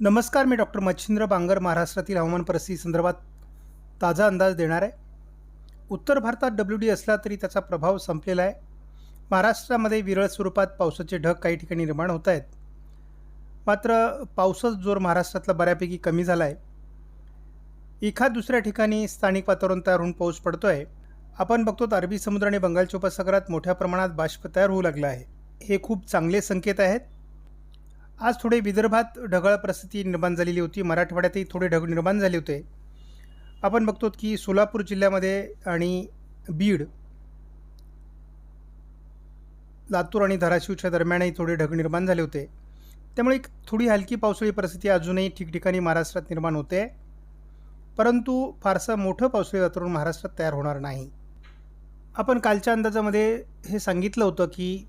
नमस्कार मी डॉक्टर मच्छिंद्र बांगर महाराष्ट्रातील हवामान परिस्थिती संदर्भात ताजा अंदाज देणार आहे. उत्तर भारतात डब्ल्यू डी असला तरी त्याचा प्रभाव संपलेला आहे. महाराष्ट्रामध्ये विरळ स्वरूपात पावसाचे ढग काही ठिकाणी निर्माण होत आहेत. मात्र पावसाचा जोर महाराष्ट्रातला बऱ्यापैकी कमी झाला आहे. एखाद दुसऱ्या ठिकाणी स्थानिक वातावरण तयार होऊन पाऊस पडतो आहे आपण बघतो अरबी समुद्र आणि बंगालच्या उपसागरात मोठ्या प्रमाणात बाष्प तयार होऊ लागला आहे. हे खूप चांगले संकेत आहेत. आज थोडे विदर्भात ढगाळ परिस्थिती निर्माण झालेली होती. मराठवाड्यातही थोडे ढग निर्माण झाले होते. आपण बघतो की सोलापूर जिल्ह्यामध्ये आणि बीड लातूर आणि धाराशिवच्या दरम्यानही थोडे ढग निर्माण झाले होते. त्यामुळे एक थोडी हलकी पावसाळी परिस्थिती अजूनही ठिकठिकाणी महाराष्ट्रात निर्माण होते. परंतु फारसं मोठं पावसाळी वातावरण महाराष्ट्रात तयार होणार नाही. आपण कालच्या अंदाजामध्ये हे सांगितलं होतं की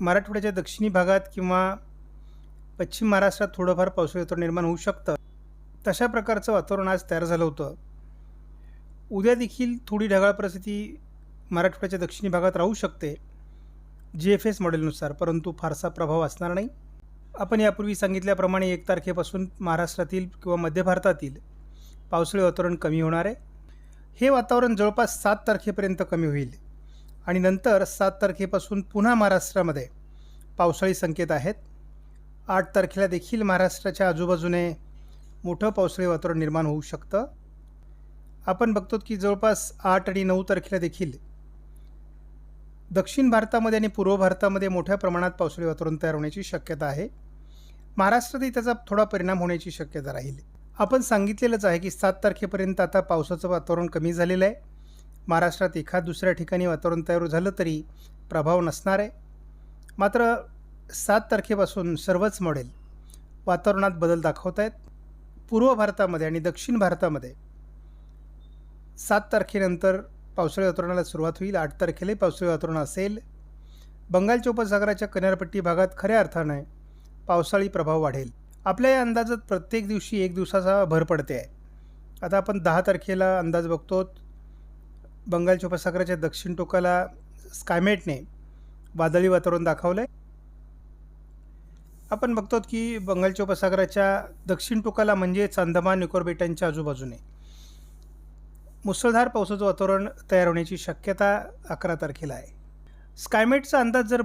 मराठवाड्याच्या दक्षिणी भागात किंवा पश्चिम महाराष्ट्रात थोडंफार पावसाळी वातावरण निर्माण होऊ शकतं. तशा प्रकारचं वातावरण आज तयार झालं होतं. उद्या देखील थोडी ढगाळ परिस्थिती मराठवाड्याच्या दक्षिणी भागात राहू शकते. जी एफ एस मॉडेलनुसार परंतु फारसा प्रभाव असणार नाही. आपण यापूर्वी सांगितल्याप्रमाणे एक तारखेपासून महाराष्ट्रातील किंवा मध्य भारतातील पावसाळी वातावरण कमी होणार आहे. हे वातावरण जवळपास सात तारखेपर्यंत कमी होईल आणि नंतर सात तारखेपासून पुन्हा महाराष्ट्रामध्ये पावसाळी संकेत आहेत. आठ तारखेला देखील महाराष्ट्राच्या आजूबाजूने मोठं पावसाळी वातावरण निर्माण होऊ शकतं. आपण बघतो की जवळपास आठ आणि नऊ तारखेला देखील दक्षिण भारतामध्ये आणि पूर्व भारतामध्ये मोठ्या प्रमाणात पावसाळी वातावरण तयार होण्याची शक्यता आहे. महाराष्ट्रातही त्याचा थोडा परिणाम होण्याची शक्यता राहील. आपण सांगितलेलंच आहे की सात तारखेपर्यंत आता पावसाचं वातावरण कमी झालेलं आहे. महाराष्ट्रात एखाद दुसऱ्या ठिकाणी वातावरण तयार झालं तरी प्रभाव नसणार आहे. मात्र सात तारखेपासून सर्वच मॉडेल वातावरणात बदल दाखवत आहेत. पूर्व भारतामध्ये आणि दक्षिण भारतामध्ये सात तारखेनंतर पावसाळी वातावरणाला सुरुवात होईल. आठ तारखेलाही पावसाळी वातावरण असेल. बंगालच्या उपसागराच्या किनारपट्टी भागात खऱ्या अर्थाने पावसाळी प्रभाव वाढेल. आपल्या या अंदाजात प्रत्येक दिवशी एक दिवसाचा भर पडते. आहे आता आपण दहा तारखेला अंदाज बघतो. बंगालच्या उपसागराच्या दक्षिण टोकाला स्कायमेटने वादळी वातावरण दाखवलं आहे आपण बघतो की बंगालच्या उपसागराच्या दक्षिण टोकाला म्हणजेच अंदमान निकोबार बेटांच्या आजूबाजूने. मुसळधार पावसाचं वातावरण तयार होण्याची शक्यता अकरा तारखेला आहे. स्कायमेटचा अंदाज जर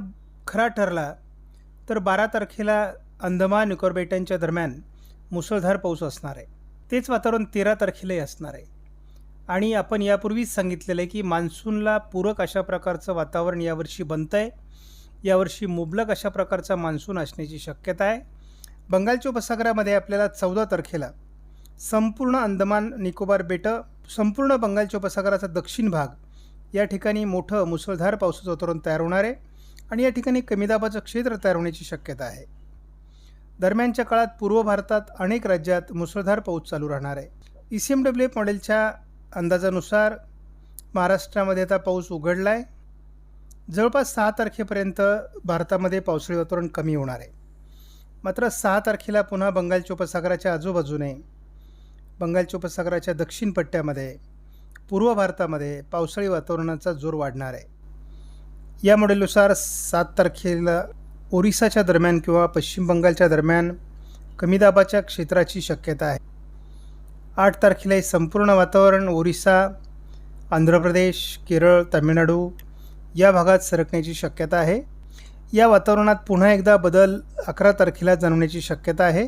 खरा ठरला तर बारा तारखेला अंदमान निकोबार बेटांच्या दरम्यान मुसळधार पाऊस असणार आहे. तेच वातावरण तेरा तारखेलाही असणार आहे. आणि आपण यापूर्वीच सांगितलेलं आहे की मान्सूनला पूरक अशा प्रकारचं वातावरण यावर्षी बनतं आहे यावर्षी मुबलक अशा प्रकारचा मान्सून असण्याची शक्यता आहे. बंगालच्या उपसागरामध्ये आपल्याला चौदा तारखेला संपूर्ण अंदमान निकोबार बेटं संपूर्ण बंगालच्या उपसागराचा दक्षिण भाग या ठिकाणी मोठं मुसळधार पावसाचं वातावरण तयार होणार आहे आणि या ठिकाणी कमी दाबाचं क्षेत्र तयार होण्याची शक्यता आहे. दरम्यानच्या काळात पूर्व भारतात अनेक राज्यात मुसळधार पाऊस चालू राहणार आहे. E C M W F मॉडेलच्या अंदाजानुसार महाराष्ट्रामध्ये आता पाऊस उघडला आहे जवळपास सहा तारखेपर्यंत भारतामध्ये पावसाळी वातावरण कमी होणार आहे. मात्र सहा तारखेला पुन्हा बंगालच्या उपसागराच्या आजूबाजूने बंगालच्या उपसागराच्या दक्षिण पट्ट्यामध्ये पूर्व भारतामध्ये पावसाळी वातावरणाचा जोर वाढणार आहे. या मॉडेलनुसार सात तारखेला ओरिसाच्या दरम्यान किंवा पश्चिम बंगालच्या दरम्यान कमी दाबाच्या क्षेत्राची शक्यता आहे. आठ तारखेला हे संपूर्ण वातावरण ओरिसा आंध्र प्रदेश केरळ तामिळनाडू या भागात सरकण्याची शक्यता आहे. या वातावरणात पुन्हा एकदा बदल अकरा तारखेला जाणवण्याची शक्यता आहे.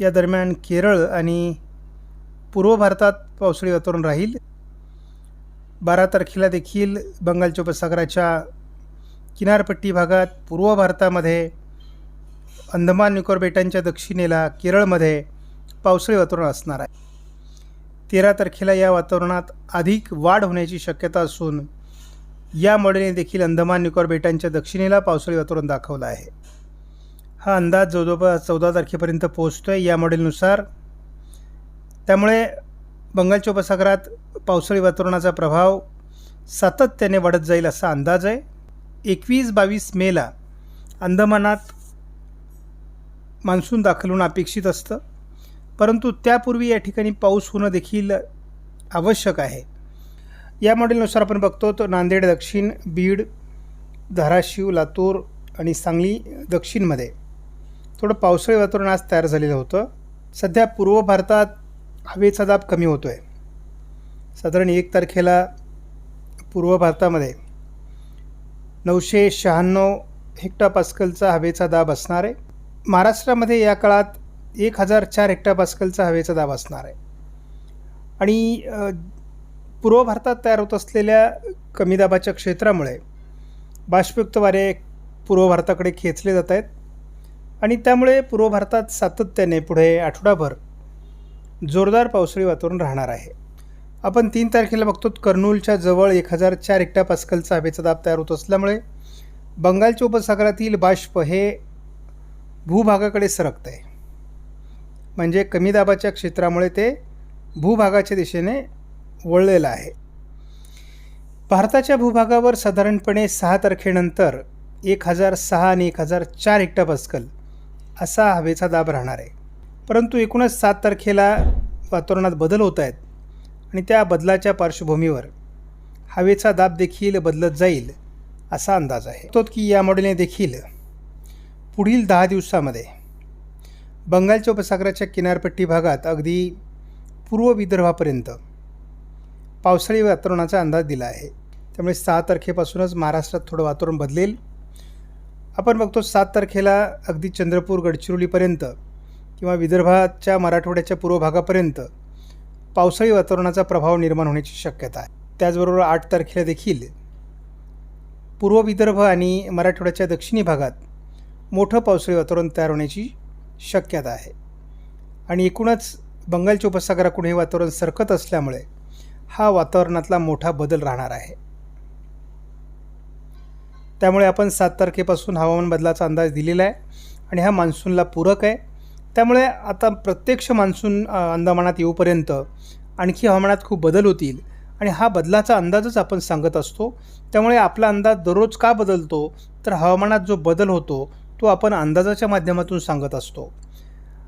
या दरम्यान केरळ आणि पूर्व भारतात पावसाळी वातावरण राहील. बारा तारखेला देखील बंगालच्या उपसागराच्या किनारपट्टी भागात पूर्व भारतामध्ये अंदमान निकोबार बेटांच्या दक्षिणेला केरळमध्ये पावसाळी वातावरण असणार आहे. तेरा तारखेला या वातावरणात अधिक वाढ होण्याची शक्यता असून या मॉडेलने देखील अंदमान निकोबार बेटांच्या दक्षिणेला पावसाळी वातावरण दाखवलं आहे. हा अंदाज जवळपास चौदा तारखेपर्यंत पोहोचतो आहे या मॉडेलनुसार त्यामुळे बंगालच्या उपसागरात पावसाळी वातावरणाचा प्रभाव सातत्याने वाढत जाईल असा अंदाज आहे. एकवीस बावीस मेला अंदमानात मान्सून दाखल होणं अपेक्षित असतं. परंतु त्यापूर्वी या ठिकाणी पाऊस होणं देखील आवश्यक आहे. या मॉडेलनुसार आपण बघतो तर नांदेड दक्षिण बीड धाराशिव लातूर आणि सांगली दक्षिणमध्ये थोडं पावसाळी वातावरण आज तयार झालेलं होतं. सध्या पूर्व भारतात हवेचा दाब कमी होतो आहे साधारण एक तारखेला पूर्व भारतामध्ये नऊशे शहाण्णव हेक्टापास्कलचा हवेचा दाब असणार आहे. महाराष्ट्रामध्ये या काळात एक हजार चार हेक्टापास्कलचा हवेचा दाब असणार आहे. आणि पूर्व भारतात तयार होत असलेल्या कमी दाबाच्या क्षेत्रामुळे बाष्पयुक्त वारे पूर्व भारताकडे खेचले जात आहेत. आणि त्यामुळे पूर्व भारतात सातत्याने पुढे आठवडाभर जोरदार पावसाळी वातावरण राहणार आहे. आपण तीन तारखेला बघतो कर्नूलच्या जवळ एक हजार चार हेक्टा पास्कलचा हवेचा दाब तयार होत असल्यामुळे बंगालच्या उपसागरातील बाष्प हे भूभागाकडे सरकत आहे म्हणजे कमी दाबाच्या क्षेत्रामुळे ते भूभागाच्या दिशेने वळलेला आहे. भारताच्या भूभागावर साधारणपणे सहा तारखेनंतर एक हजार सहा आणि एक हजार चार हेक्टर पस्कल असा हवेचा दाब राहणार आहे. परंतु एकूणच सात तारखेला वातावरणात बदल होत आहेत आणि त्या बदलाच्या पार्श्वभूमीवर हवेचा दाब देखील बदलत जाईल असा अंदाज आहे. तो की या मॉडेलने देखील पुढील दहा दिवसामध्ये बंगालच्या उपसागराच्या किनारपट्टी भागात अगदी पूर्व विदर्भापर्यंत पावसाळी वातावरणाचा अंदाज दिला आहे. त्यामुळे सहा तारखेपासूनच महाराष्ट्रात थोडं वातावरण बदलेल. आपण बघतो सात तारखेला अगदी चंद्रपूर गडचिरोलीपर्यंत किंवा विदर्भाच्या मराठवाड्याच्या पूर्व भागापर्यंत पावसाळी वातावरणाचा प्रभाव निर्माण होण्याची शक्यता आहे. त्याचबरोबर आठ तारखेला देखील पूर्व विदर्भ आणि मराठवाड्याच्या दक्षिणी भागात मोठं पावसाळी वातावरण तयार होण्याची शक्यता आहे. आणि एकूणच बंगालच्या उपसागराकडून हे वातावरण सरकत असल्यामुळे हा वातावरणातला मोठा बदल राहणार आहे. त्यामुळे आपण सात तारखेपासून हवामान बदलाचा अंदाज दिलेला आहे आणि हा मान्सूनला पूरक आहे. त्यामुळे आता प्रत्यक्ष मान्सून अंदमानात येऊपर्यंत आणखी हवामानात खूप बदल होतील आणि हा बदलाचा अंदाजच आपण सांगत असतो. त्यामुळे आपला अंदाज दररोज का बदलतो? तर हवामानात जो बदल होतो तो आपण अंदाजाच्या माध्यमातून सांगत असतो.